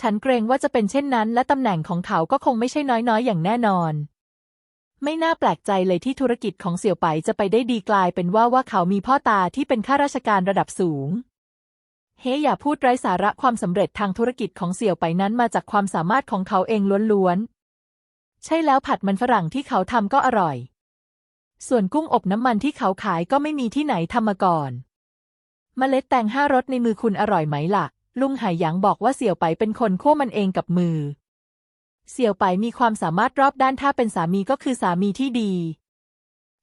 ฉันเกรงว่าจะเป็นเช่นนั้น และตำแหน่งของเขาก็คงไม่ใช่น้อยๆอย่างแน่นอน ไม่น่าแปลกใจเลยที่ธุรกิจของเสี่ยวไปจะไปได้ดีกลายเป็นว่าว่าเขามีพ่อตาที่เป็นข้าราชการระดับสูง เฮ้อย่าพูดไร้สาระความสำเร็จทางธุรกิจของเสี่ยวไปนั้นมาจากความสามารถของเขาเองล้วนๆ ใช่แล้วผัดมันฝรั่งที่เขาทำก็อร่อย ส่วนกุ้งอบน้ำมันที่เขาขายก็ไม่มีที่ไหนทำมาก่อนเมล็ดแตงห้ารสในมือคุณอร่อยไหมล่ะ ลุงไหหยางบอกว่าเสี่ยวไปเป็นคนโค้มันเองกับมือ เสี่ยวไปมีความสามารถรอบด้านถ้าเป็นสามีก็คือสามีที่ดี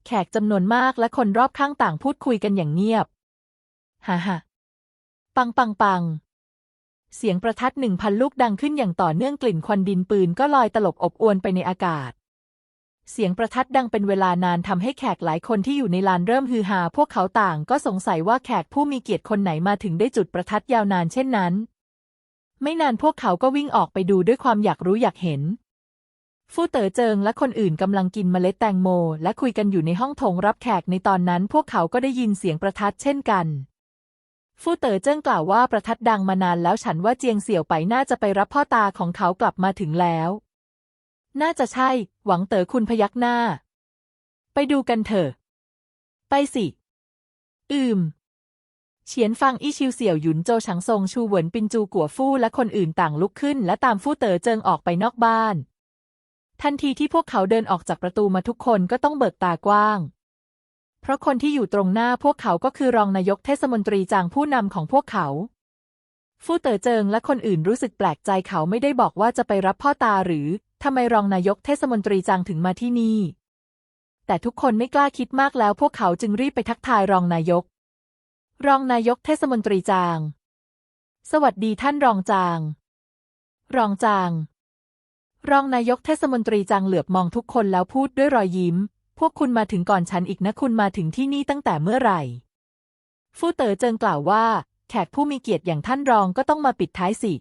แขกจำนวนมากและคนรอบข้างต่างพูดคุยกันอย่างเงียบฮ่าฮ่าปังปังปังเสียงประทัดหนึ่งพันลูกดังขึ้นอย่างต่อเนื่องกลิ่นควันดินปืนก็ลอยตลบอบอวนไปในอากาศ เสียงประทัดดังเป็นเวลานานทำให้แขกหลายคนที่อยู่ในลานเริ่มฮือฮาพวกเขาต่างก็สงสัยว่าแขกผู้มีเกียรติคนไหนมาถึงได้จุดประทัดยาวนานเช่นนั้น ไม่นานพวกเขาก็วิ่งออกไปดูด้วยความอยากรู้อยากเห็น ฟู่เต๋อเจิงและคนอื่นกำลังกินเมล็ดแตงโม และคุยกันอยู่ในห้องโถงรับแขกในตอนนั้น พวกเขาก็ได้ยินเสียงประทัดเช่นกันฟู่เต๋อเจิ้งกล่าวว่าประทัดดังมานานแล้วฉันว่าเจียงเสี่ยวไปน่าจะไปรับพ่อตาของเขากลับมาถึงแล้ว น่าจะใช่ หวังเต๋อคุณพยักหน้า ไปดูกันเถอะ ไปสิ อืม เฉียนฟังอี้ชิวเสี่ยวหยุนโจฉังซงชูเหวินปินจูกัวฟู่และคนอื่นต่างลุกขึ้น และตามฟู่เต๋อเจิงออกไปนอกบ้าน ทันทีที่พวกเขาเดินออกจากประตูมาทุกคนก็ต้องเบิกตากว้าง เพราะคนที่อยู่ตรงหน้าพวกเขาก็คือรองนายกเทศมนตรีจางผู้นำของพวกเขา ฟู่เต๋อเจิงและคนอื่นรู้สึกแปลกใจเขาไม่ได้บอกว่าจะไปรับพ่อตาหรือทำไมรองนายกเทศมนตรีจางถึงมาที่นี่ แต่ทุกคนไม่กล้าคิดมากแล้วพวกเขาจึงรีบไปทักทายรองนายก รองนายกเทศมนตรีจาง สวัสดีท่านรองจาง รองจาง รองนายกเทศมนตรีจางเหลือบมองทุกคนแล้วพูดด้วยรอยยิ้ม พวกคุณมาถึงก่อนฉันอีกนะคุณมาถึงที่นี่ตั้งแต่เมื่อไหร่ ฟู่เต๋อเจิงกล่าวว่า แขกผู้มีเกียรติอย่างท่านรองก็ต้องมาปิดท้ายสิ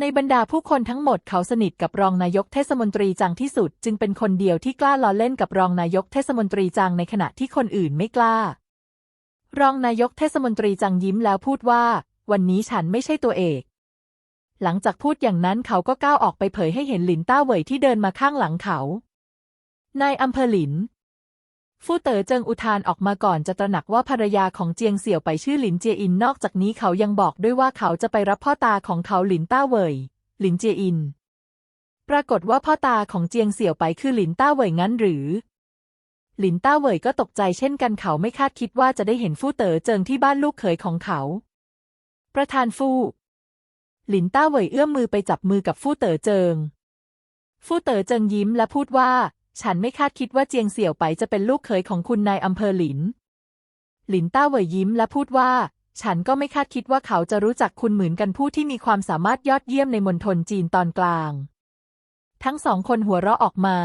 ในบรรดาผู้คนทั้งหมดเขาสนิทกับรองนายกเทศมนตรีจางที่สุด จึงเป็นคนเดียวที่กล้าล้อเล่นกับรองนายกเทศมนตรีจางในขณะที่คนอื่นไม่กล้า รองนายกเทศมนตรีจังยิ้มแล้วพูดว่า วันนี้ฉันไม่ใช่ตัวเอกหลังจากพูดอย่างนั้นเขาก็ก้าวออกไปเผยให้เห็นหลินต้าเหวยที่เดินมาข้างหลังเขา นายอำเภอหลิน ฟู่เต๋อเจิงอุทานออกมาก่อนจะตระหนักว่าภรรยาของเจียงเสี่ยวไปชื่อหลินเจียอิน นอกจากนี้เขายังบอกด้วยว่าเขาจะไปรับพ่อตาของเขาหลินต้าเหวยหลินเจียอิน ปรากฏว่าพ่อตาของเจียงเสี่ยวไปคือหลินต้าเหวยงั้นหรือ หลินต้าเหวยก็ตกใจเช่นกันเขาไม่คาดคิดว่าจะได้เห็นฟู่เต๋อเจิงที่บ้านลูกเขยของเขา ประธานฟู่หลินต้าเหวยเอื้อมมือไปจับมือกับฟู่เต๋อเจิง ฟู่เต๋อเจิงยิ้มและพูดว่า ฉันไม่คาดคิดว่าเจียงเสี่ยวไปจะเป็นลูกเขยของคุณนายอำเภอหลิน หลินต้าเหวยยิ้มและพูดว่า ฉันก็ไม่คาดคิดว่าเขาจะรู้จักคุณเหมือนกันผู้ที่มีความสามารถยอดเยี่ยมในมณฑลจีนตอนกลาง ทั้งสองคนหัวเราะออกมา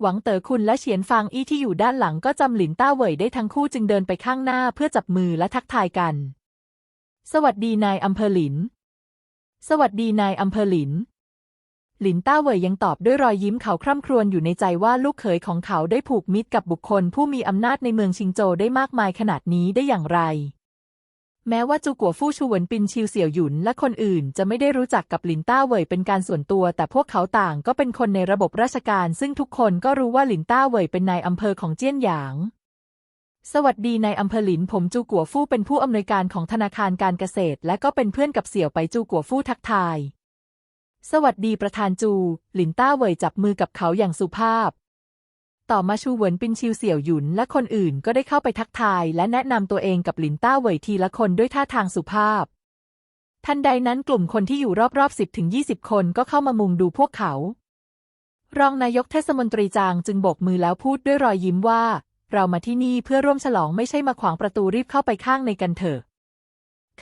หวังเต๋อคุณและเฉียนฟางอี้ที่อยู่ด้านหลังก็จำหลินต้าเหวยได้ทั้งคู่จึงเดินไปข้างหน้าเพื่อจับมือและทักทายกัน สวัสดีนายอำเภอหลิน สวัสดีนายอำเภอหลิน หลินต้าเวยยังตอบด้วยรอยยิ้มเขาคร่ำครวญอยู่ในใจว่าลูกเขยของเขาได้ผูกมิตรกับบุคคลผู้มีอำนาจในเมืองชิงโจได้มากมายขนาดนี้ได้อย่างไร แม้ว่าจูกัวฟู่ชูเหวินปินชิวเสี่ยวหยุนและคนอื่นจะไม่ได้รู้จักกับหลินต้าเวยเป็นการส่วนตัว แต่พวกเขาต่างก็เป็นคนในระบบราชการ ซึ่งทุกคนก็รู้ว่าหลินต้าเวยเป็นนายอำเภอของเจี้ยนหยางสวัสดีนายอำเภอหลินผมจูกัวฟู่เป็นผู้อำนวยการของธนาคารการเกษตร และก็เป็นเพื่อนกับเสี่ยวไปจูกัวฟู่ทักทาย สวัสดีประธานจู หลินต้าเหวยจับมือกับเขาอย่างสุภาพ ต่อมาชูเหวินปินชิวเสี่ยวหยุนและคนอื่นก็ได้เข้าไปทักทายและแนะนำตัวเองกับหลินต้าเหวยทีละคนด้วยท่าทางสุภาพ ทันใดนั้นกลุ่มคนที่อยู่รอบๆ10ถึง20คนก็เข้ามามุงดูพวกเขา รองนายกเทศมนตรีจางจึงโบกมือแล้วพูดด้วยรอยยิ้มว่า เรามาที่นี่เพื่อร่วมฉลองไม่ใช่มาขวางประตูรีบเข้าไปข้างในกันเถอะ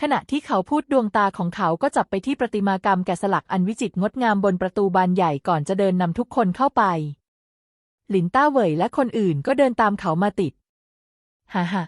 ขณะที่เขาพูดดวงตาของเขาก็จับไปที่ประติมากรรมแกะสลักอันวิจิตรงดงามบนประตูบานใหญ่ก่อนจะเดินนำทุกคนเข้าไป หลินต้าเหวยและคนอื่นก็เดินตามเขามาติด ฮ่าฮ่า